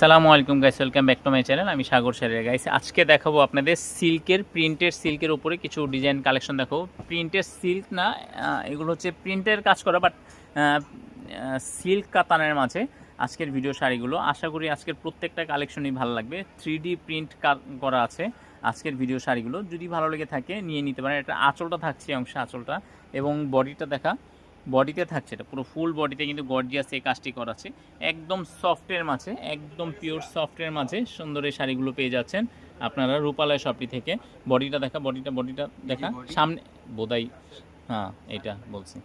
সালামু আলাইকুম guys welcome back to my channel আমি সাগর সারের গাইস আজকে দেখাবো আপনাদের সিল্কের, প্রিন্টের সিল্কের উপরে কিছু ডিজাইন কালেকশন দেখাবো। প্রিন্টের সিল্ক না এগুলো হচ্ছে প্রিন্টের কাজ করা বাট সিল্ক কাতানের মাঝে আজকের ভিডিও শাড়িগুলো। আশা করি আজকের প্রত্যেকটা কালেকশনই ভালো লাগবে। থ্রি প্রিন্ট করা আছে আজকের ভিডিও শাড়িগুলো। যদি ভালো লেগে থাকে, নিয়ে নিতে পারেন। এটা আঁচলটা থাকছে অংশে আঁচলটা। এবং বডিটা দেখা বডিতে থাকছে এটা পুরো ফুল বডিতে কিন্তু গর্জিয়াস এই কাজটি করা আছে একদম সফটের মাঝে একদম পিওর সফটের মাঝে সুন্দর এই শাড়িগুলো পেয়ে যাচ্ছেন আপনারা রূপালয় শপটি থেকে। বডিটা দেখা বডিটা বডিটা দেখা। সামনে বোদাই হ্যাঁ এটা বলছি।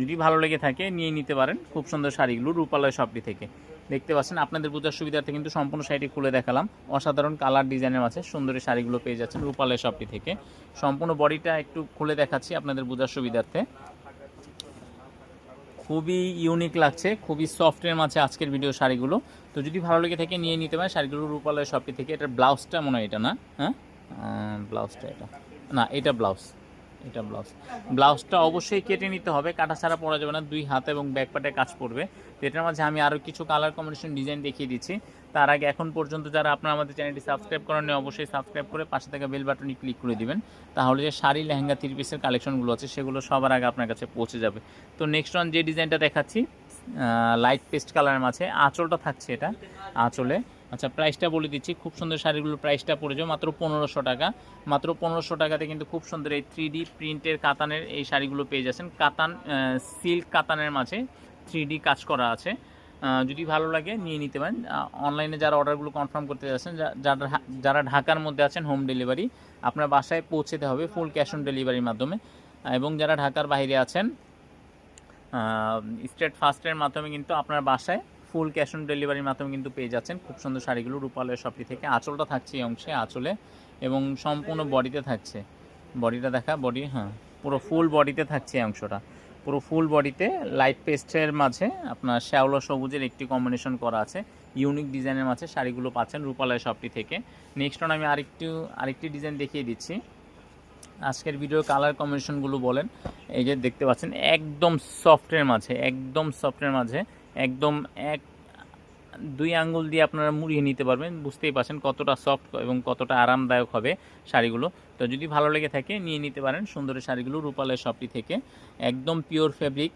যদি ভালো লেগে থাকে নিয়ে নিতে পারেন খুব সুন্দর শাড়িগুলো রূপালয় শপটি থেকে। দেখতে পাচ্ছেন আপনাদের বোঝার সুবিধার্থে কিন্তু সম্পূর্ণ শাড়িটি খুলে দেখালাম। অসাধারণ কালার ডিজাইনের মাঝে সুন্দর শাড়িগুলো পেয়ে যাচ্ছেন রূপালয় শপটি থেকে। সম্পূর্ণ বডিটা একটু খুলে দেখাচ্ছি আপনাদের বোঝার সুবিধার্থে। খুবই ইউনিক লাগছে, খুবই সফটের মাঝে আজকের ভিডিও শাড়িগুলো। তো যদি ভালো লেগে থাকে নিয়ে নিতে পারেন, শাড়িগুলো রূপালয় শপটি থেকে। এটার ব্লাউজটা মনে হয় এটা না? হ্যাঁ? ব্লাউজটা এটা। না, এটা ব্লাউজ এটা ব্লাউজ। ব্লাউজটা অবশ্যই কেটে নিতে হবে, কাটা ছাড়া পরা যাবে না, দুই হাত এবং ব্যাক পাটে কাজ পড়বে তো এটার মাঝে আমি আরও কিছু কালার কম্বিনেশন ডিজাইন দেখিয়ে দিচ্ছি। তার আগে এখন পর্যন্ত যারা আপনারা আমাদের চ্যানেলটি সাবস্ক্রাইব করেন অবশ্যই সাবস্ক্রাইব করে পাশে থাকা বেল বাটনে ক্লিক করে দিবেন। তাহলে যে শাড়ি, লেহেঙ্গা থ্রি পিসের কালেকশনগুলো আছে, সেগুলো সবার আগে আপনার কাছে পৌঁছে যাবে। তো নেক্সট ওয়ান যে ডিজাইনটা দেখাচ্ছি লাইট পেস্ট কালারের মাঝে, আঁচলটা থাকছে এটা, আঁচলে। আচ্ছা প্রাইসটা বলে দিচ্ছি। খুব সুন্দর শাড়িগুলোর প্রাইসটা পড়ে যাবে, মাত্র পনেরোশো টাকা। মাত্র পনেরোশো টাকাতে কিন্তু খুব সুন্দর এই থ্রি ডি প্রিন্টের কাতানের এই শাড়িগুলো পেয়ে যাচ্ছেন। কাতান সিল্ক কাতানের মাঝে থ্রি ডি কাজ করা আছে। যদি ভালো লাগে নিয়ে নিতে পারেন। অনলাইনে যারা অর্ডারগুলো কনফার্ম করতে যাচ্ছেন যারা যারা ঢাকার মধ্যে আছেন হোম ডেলিভারি আপনার বাসায় পৌঁছেতে হবে ফুল ক্যাশ অন ডেলিভারির মাধ্যমে। এবং যারা ঢাকার বাইরে আছেন স্টেট ফাস্টের মাধ্যমে কিন্তু আপনার বাসায় ফুল ক্যাশ অন ডেলিভারির মাধ্যমে কিন্তু পেয়ে যাচ্ছেন। খুব সুন্দর শাড়িগুলো রূপালয় শপটি থেকে। আঁচলটা থাকছে এই অংশে, আঁচলে। এবং সম্পূর্ণ বডিতে থাকছে। বডিটা দেখা, বডি হ্যাঁ পুরো ফুল বডিতে থাকছে এই অংশটা। পুরো ফুল বডিতে লাইট পেস্টের মাঝে আপনার শ্যাওলা সবুজের একটি কম্বিনেশন করা আছে। ইউনিক ডিজাইনের মাঝে শাড়িগুলো পাচ্ছেন রূপালয় শপটি থেকে। নেক্সট অন আমি আরেকটু, আরেকটি ডিজাইন দেখিয়ে দিচ্ছি। আজকের ভিডিও কালার কম্বিনেশনগুলো বলেন। এই যে দেখতে পাচ্ছেন, একদম সফটের মাঝে, একদম সফটের মাঝে একদম এক, দুই আঙ্গুল দিয়ে আপনারা মুড়িয়ে নিতে পারবেন, বুঝতেই পারছেন কতটা সফট এবং কতটা আরামদায়ক হবে শাড়িগুলো। তো যদি ভালো লেগে থাকে, নিয়ে নিতে পারেন সুন্দর শাড়িগুলো রূপালয় শপটি থেকে। একদম পিওর ফ্যাব্রিক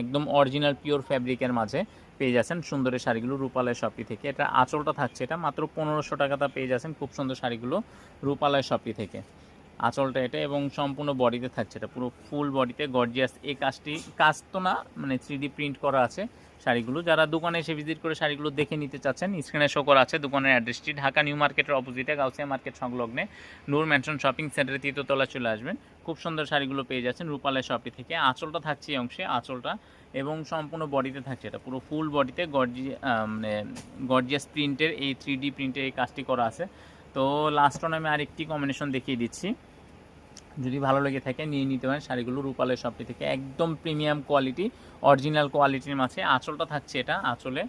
একদম অরিজিনাল পিওর ফ্যাব্রিকের মাঝে পেয়ে যাচ্ছেন সুন্দরের শাড়িগুলো রূপালয় শপটি থেকে। এটা আঁচলটা থাকছে এটা, মাত্র পনেরোশো টাকাটা পেয়ে যাচ্ছেন খুব সুন্দর শাড়িগুলো রূপালয় শপটি থেকে। আঁচলটা এটা এবং সম্পূর্ণ বডিতে থাকছে এটা। পুরো ফুল বডিতে গর্জিয়াস এই কাজটি কাজ তো না মানে থ্রি প্রিন্ট করা আছে শাড়িগুলো। যারা দোকানে এসে ভিজিট করে শাড়িগুলো দেখে নিতে চাচ্ছেন স্ক্রিনে শো করা আছে দোকানের অ্যাড্রেসটি ঢাকা নিউ মার্কেটের অপোজিটে গাউসিয়া মার্কেট সংলগ্নে নূর ম্যানশন শপিং সেন্টারে তৃতীয়তলা চলে আসবেন। খুব সুন্দর শাড়িগুলো পেয়ে যাচ্ছেন রূপালয় শপটি থেকে। আঁচলটা থাকছে এই অংশে, আঁচলটা এবং সম্পূর্ণ বডিতে থাকছে এটা। পুরো ফুল বডিতে গর্জি মানে গর্জিয়াস প্রিন্টের এই থ্রি প্রিন্টের এই কাজটি করা আছে। তো লাস্ট অন আমি আরেকটি কম্বিনেশন দেখিয়ে দিচ্ছি। যদি ভালো লেগে থাকে, নিয়ে নিতে পারেন শাড়িগুলো। রূপালয় শপটি থেকে একদম প্রিমিয়াম কোয়ালিটি অরিজিনাল কোয়ালিটির মাঝে আঁচলটা থাকছে এটা, আঁচলে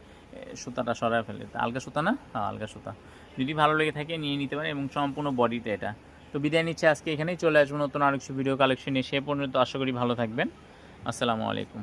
সুতাটা সরায় ফেলে। আলগা সুতা না? হ্যাঁ আলগা সুতা। যদি ভালো লেগে থাকে, নিয়ে নিতে পারেন এবং সম্পূর্ণ বডিতে এটা। তো বিদায় নিচ্ছে আজকে এখানেই, চলে আসব নতুন আরেকশো ভিডিও কালেকশন নিয়ে সে পর্যন্ত আশা করি ভালো থাকবেন। আসসালামু আলাইকুম।